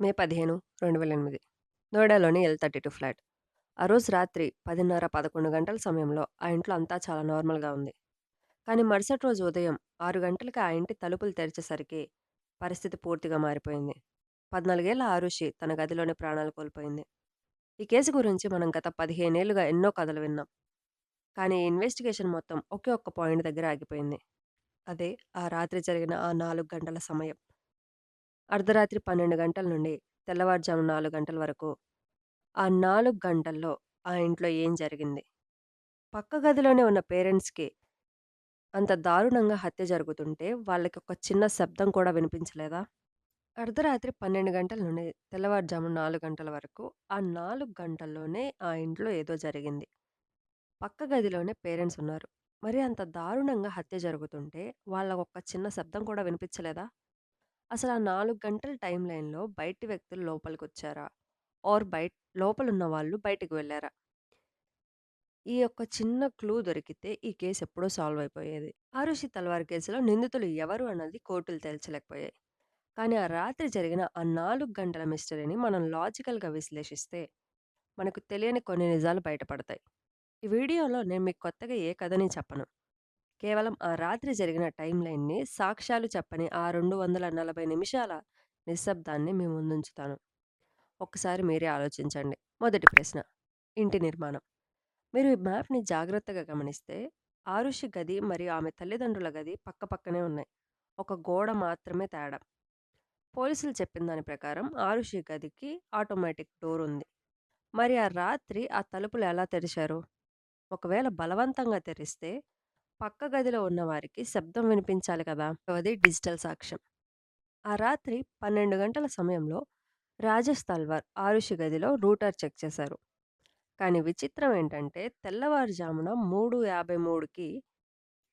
మే 15, 2008 నోయిడాలోని L 32 flat. ఆ రోజు రాత్రి 10:30, 11 గంటల సమయంలో ఆ ఇంట్లో అంతా చాలా నార్మల్‌గా ఉంది. కానీ మరుసటి రోజు ఉదయం ఆరు గంటలకి ఆ ఇంటి తలుపులు తెరిచేసరికి పరిస్థితి పూర్తిగా మారిపోయింది. పద్నాలుగేళ్ళ ఆరుషి తన గదిలోనే ప్రాణాలు కోల్పోయింది. ఈ కేసు గురించి మనం గత పదిహేనేళ్ళుగా ఎన్నో కథలు విన్నాం. కానీ ఈ ఇన్వెస్టిగేషన్ మొత్తం ఒకే ఒక్క పాయింట్ దగ్గర ఆగిపోయింది. అదే ఆ రాత్రి జరిగిన ఆ నాలుగు గంటల సమయం. అర్ధరాత్రి 12 గంటల నుండి తెల్లవారుజాము నాలుగు గంటల వరకు ఆ నాలుగు గంటల్లో ఆ ఇంట్లో ఏం జరిగింది? పక్క గదిలోనే ఉన్న పేరెంట్స్‌కి అంత దారుణంగా హత్య జరుగుతుంటే వాళ్ళకి ఒక చిన్న శబ్దం కూడా వినిపించలేదా? అర్ధరాత్రి 12 గంటల నుండి తెల్లవారుజాము నాలుగు గంటల వరకు ఆ నాలుగు గంటల్లోనే ఆ ఇంట్లో ఏదో జరిగింది. పక్క గదిలోనే పేరెంట్స్ ఉన్నారు. మరి అంత దారుణంగా హత్య జరుగుతుంటే వాళ్ళకొక్క చిన్న శబ్దం కూడా వినిపించలేదా? అసలు ఆ 4 గంటల టైమ్ లైన్‌లో బయటి వ్యక్తులు లోపలికొచ్చారా? ఆర్ బయట లోపలున్న వాళ్ళు బయటికి వెళ్ళారా? ఈ యొక్క చిన్న క్లూ దొరికితే ఈ కేస్ ఎప్పుడో సాల్వ్ అయిపోయేది. ఆరుషి తల్వార్ కేసులో నిందితులు ఎవరు అన్నది కోర్టులు తేల్చలేకపోయాయి. కానీ ఆ రాత్రి జరిగిన ఆ 4 గంటల మిస్టరీని మనం లాజికల్‌గా విశ్లేషిస్తే మనకు తెలియని కొన్ని నిజాలు బయటపడతాయి. ఈ వీడియోలో నేను మీకు కొత్తగా ఏ కథని చెప్పను. కేవలం ఆ రాత్రి జరిగిన టైం లైన్‌ని సాక్ష్యాలు చెప్పని ఆ 240 నిమిషాల నిశ్శబ్దాన్ని మీ ముందుంచుతాను. ఒక్కసారి మీరే ఆలోచించండి. మొదటి ప్రశ్న ఇంటి నిర్మాణం. మీరు ఈ మ్యాప్‌ని జాగ్రత్తగా గమనిస్తే ఆరుషి గది మరియు ఆమె తల్లిదండ్రుల గది పక్కపక్కనే ఉన్నాయి. ఒక గోడ మాత్రమే తేడా. పోలీసులు చెప్పిన దాని ప్రకారం ఆరుషి గదికి ఆటోమేటిక్ డోర్ ఉంది. మరి ఆ రాత్రి ఆ తలుపులు ఎలా తెరిచారు? ఒకవేళ బలవంతంగా తెరిస్తే పక్క గదిలో ఉన్నవారికి శబ్దం వినిపించాలి కదా! అది డిజిటల్ సాక్ష్యం. ఆ రాత్రి 12 గంటల సమయంలో రాజేష్ తల్వార్ ఆరుషి గదిలో రూటర్ చెక్ చేశారు. కానీ విచిత్రం ఏంటంటే తెల్లవారుజామున 3:53కి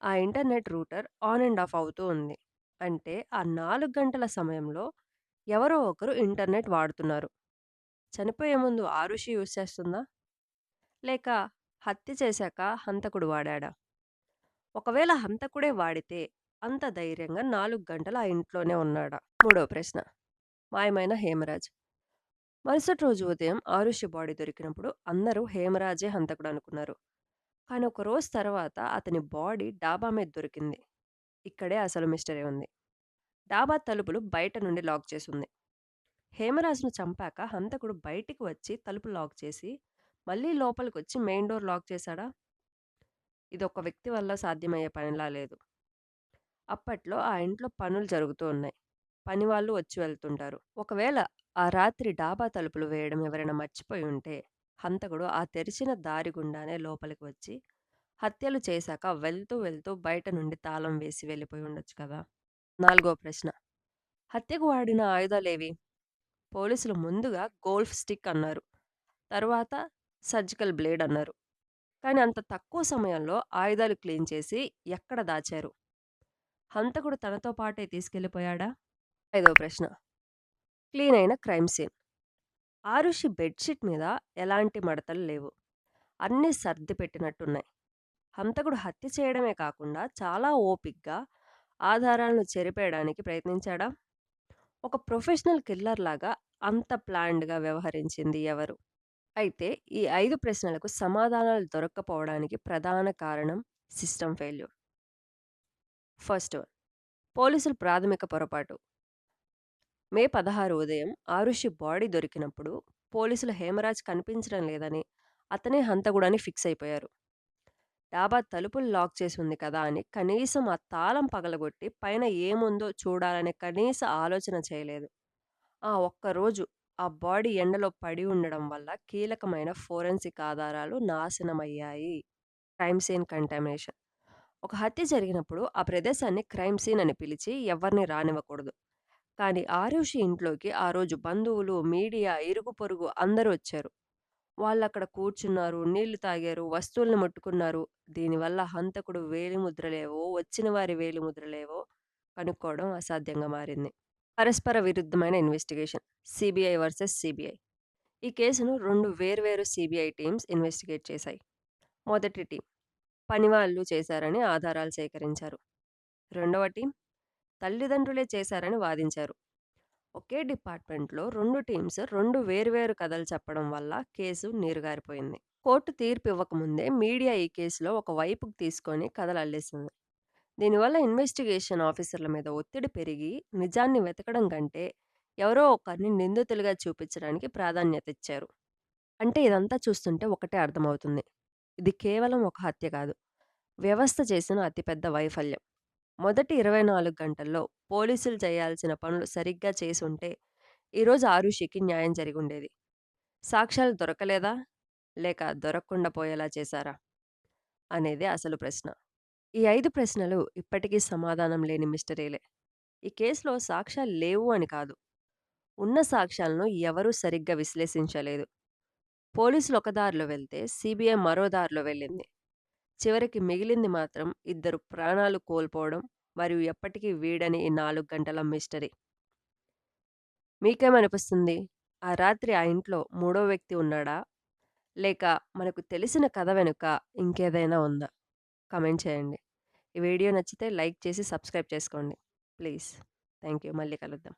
ఆ internet router on and off అవుతూ ఉంది. అంటే ఆ నాలుగు గంటల సమయంలో ఎవరో ఒకరు ఇంటర్నెట్ వాడుతున్నారు. చనిపోయే ముందు ఆరుషి యూజ్ చేస్తుందా? లేక హత్య చేశాక హంతకుడు వాడాడా? ఒకవేళ హంతకుడే వాడితే అంత ధైర్యంగా నాలుగు గంటలు ఆ ఇంట్లోనే ఉన్నాడా? మూడో ప్రశ్న మాయమైన హేమరాజ్. మరుసటి రోజు ఉదయం ఆరుష్య బాడీ దొరికినప్పుడు అందరూ హేమరాజే హంతకుడు అనుకున్నారు. కానీ ఒక రోజు తర్వాత అతని బాడీ డాబా మీద దొరికింది. ఇక్కడే అసలు మిస్టరీ ఉంది. డాబా తలుపులు బయట నుండి లాక్ చేసింది హేమరాజ్‌ను చంపాక హంతకుడు బయటికి వచ్చి తలుపు లాక్ చేసి మళ్ళీ లోపలికొచ్చి మెయిన్ డోర్ లాక్ చేశాడా? ఇదొక వ్యక్తి వల్ల సాధ్యమయ్యే పనిలా లేదు. అప్పట్లో ఆ ఇంట్లో పనులు జరుగుతూ ఉన్నాయి. పని వాళ్ళు వచ్చి వెళ్తుంటారు. ఒకవేళ ఆ రాత్రి డాబా తలుపులు వేయడం ఎవరైనా మర్చిపోయి ఉంటే హంతకుడు ఆ తెరిచిన దారి గుండానే లోపలికి వచ్చి హత్యలు చేశాక వెళ్తూ వెళ్తూ బయట నుండి తాళం వేసి వెళ్ళిపోయి ఉండొచ్చు కదా! నాలుగో ప్రశ్న హత్యకు వాడిన ఆయుధాలేవి? పోలీసులు ముందుగా గోల్ఫ్ స్టిక్ అన్నారు. తరువాత సర్జికల్ బ్లేడ్ అన్నారు. కానీ అంత తక్కువ సమయంలో ఆయుధాలు క్లీన్ చేసి ఎక్కడ దాచారు? హంతకుడు తనతో పాటే తీసుకెళ్ళిపోయాడా? ఐదో ప్రశ్న క్లీన్ అయిన క్రైమ్ సీన్. ఆరుషి బెడ్‌షీట్ మీద ఎలాంటి మడతలు లేవు. అన్నీ సర్ది పెట్టినట్టున్నాయి. హంతకుడు హత్య చేయడమే కాకుండా చాలా ఓపిక్గా ఆధారాలను చెరిపేయడానికి ప్రయత్నించాడా? ఒక ప్రొఫెషనల్ కిల్లర్ లాగా అంత ప్లాన్డ్‌గా వ్యవహరించింది ఎవరు? అయితే ఈ ఐదు ప్రశ్నలకు సమాధానాలు దొరక్కపోవడానికి ప్రధాన కారణం సిస్టమ్ ఫెయిల్యూర్. ఫస్ట్ వన్ పోలీసుల ప్రాథమిక పొరపాటు. మే 16 ఉదయం ఆరుషి బాడీ దొరికినప్పుడు పోలీసులు హేమరాజ్ కనిపించడం లేదని, అతనే హంతకుడని ఫిక్స్ అయిపోయారు. డాబా తలుపులు లాక్ చేసి ఉంది కదా అని కనీసం ఆ తాళం పగలగొట్టి పైన ఏముందో చూడాలనే కనీస ఆలోచన చేయలేదు. ఆ ఒక్కరోజు ఆ బాడీ ఎండలో పడి ఉండడం వల్ల కీలకమైన ఫోరెన్సిక్ ఆధారాలు నాశనమయ్యాయి. Crime scene contamination. ఒక హత్య జరిగినప్పుడు ఆ ప్రదేశాన్ని క్రైమ్ సీన్ అని పిలిచి ఎవ్వరిని రానివ్వకూడదు. కానీ ఆరుషి ఇంట్లోకి ఆ రోజు బంధువులు, మీడియా, ఇరుగు పొరుగు అందరూ వచ్చారు. వాళ్ళక్కడ కూర్చున్నారు, నీళ్ళు తాగారు, వస్తువుల్ని ముట్టుకున్నారు. దీనివల్ల హంతకుడు వేలిముద్రలేవో, వచ్చిన వారి వేలిముద్రలేవో కనుక్కోవడం అసాధ్యంగా మారింది. పరస్పర విరుద్ధమైన ఇన్వెస్టిగేషన్. CBI versus CBI. ఈ కేసును రెండు వేర్వేరు సీబీఐ టీమ్స్ ఇన్వెస్టిగేట్ చేశాయి. మొదటి టీం పనివాళ్ళు చేశారని ఆధారాలు సేకరించారు. రెండవ టీం తల్లిదండ్రులే చేశారని వాదించారు. ఒకే డిపార్ట్మెంట్‌లో రెండు టీమ్స్ రెండు వేర్వేరు కథలు చెప్పడం వల్ల కేసు నీరుగారిపోయింది. కోర్టు తీర్పు ఇవ్వకముందే మీడియా ఈ కేసులో ఒక వైపుకు తీసుకొని కథలు అల్లేసింది. దీనివల్ల ఇన్వెస్టిగేషన్ ఆఫీసర్ల మీద ఒత్తిడి పెరిగి నిజాన్ని వెతకడం కంటే ఎవరో ఒకరిని నిందితులుగా చూపించడానికి ప్రాధాన్యత ఇచ్చారు. అంటే ఇదంతా చూస్తుంటే ఒకటే అర్థమవుతుంది. ఇది కేవలం ఒక హత్య కాదు. వ్యవస్థ చేసిన అతిపెద్ద వైఫల్యం. మొదటి 24 గంటల్లో పోలీసులు చేయాల్సిన పనులు సరిగ్గా చేసుంటే ఈరోజు ఆరుషికి న్యాయం జరిగి ఉండేది సాక్ష్యాలు దొరకలేదా? లేక దొరకకుండా పోయేలా చేశారా? అనేది అసలు ప్రశ్న. ఈ 5 ప్రశ్నలు ఇప్పటికీ సమాధానం లేని మిస్టరీలే. ఈ కేసులో సాక్ష్యాలు లేవు అని కాదు. ఉన్న సాక్ష్యాలను ఎవరూ సరిగ్గా విశ్లేషించలేదు. పోలీసులు ఒక దారిలో వెళ్తే సీబీఐ మరో దారిలో వెళ్ళింది. చివరికి మిగిలింది మాత్రం ఇద్దరు ప్రాణాలు కోల్పోవడం మరియు ఎప్పటికీ వీడని ఈ 4 గంటల మిస్టరీ. మీకేమనిపిస్తుంది? ఆ రాత్రి ఆ ఇంట్లో మూడో వ్యక్తి ఉన్నాడా? లేక మనకు తెలిసిన కథ వెనుక ఇంకేదైనా ఉందా? కామెంట్ చేయండి. ఈ వీడియో నచ్చితే లైక్ చేసి సబ్స్క్రైబ్ చేసుకోండి. ప్లీజ్. Thank you. మళ్ళీ కలుద్దాం.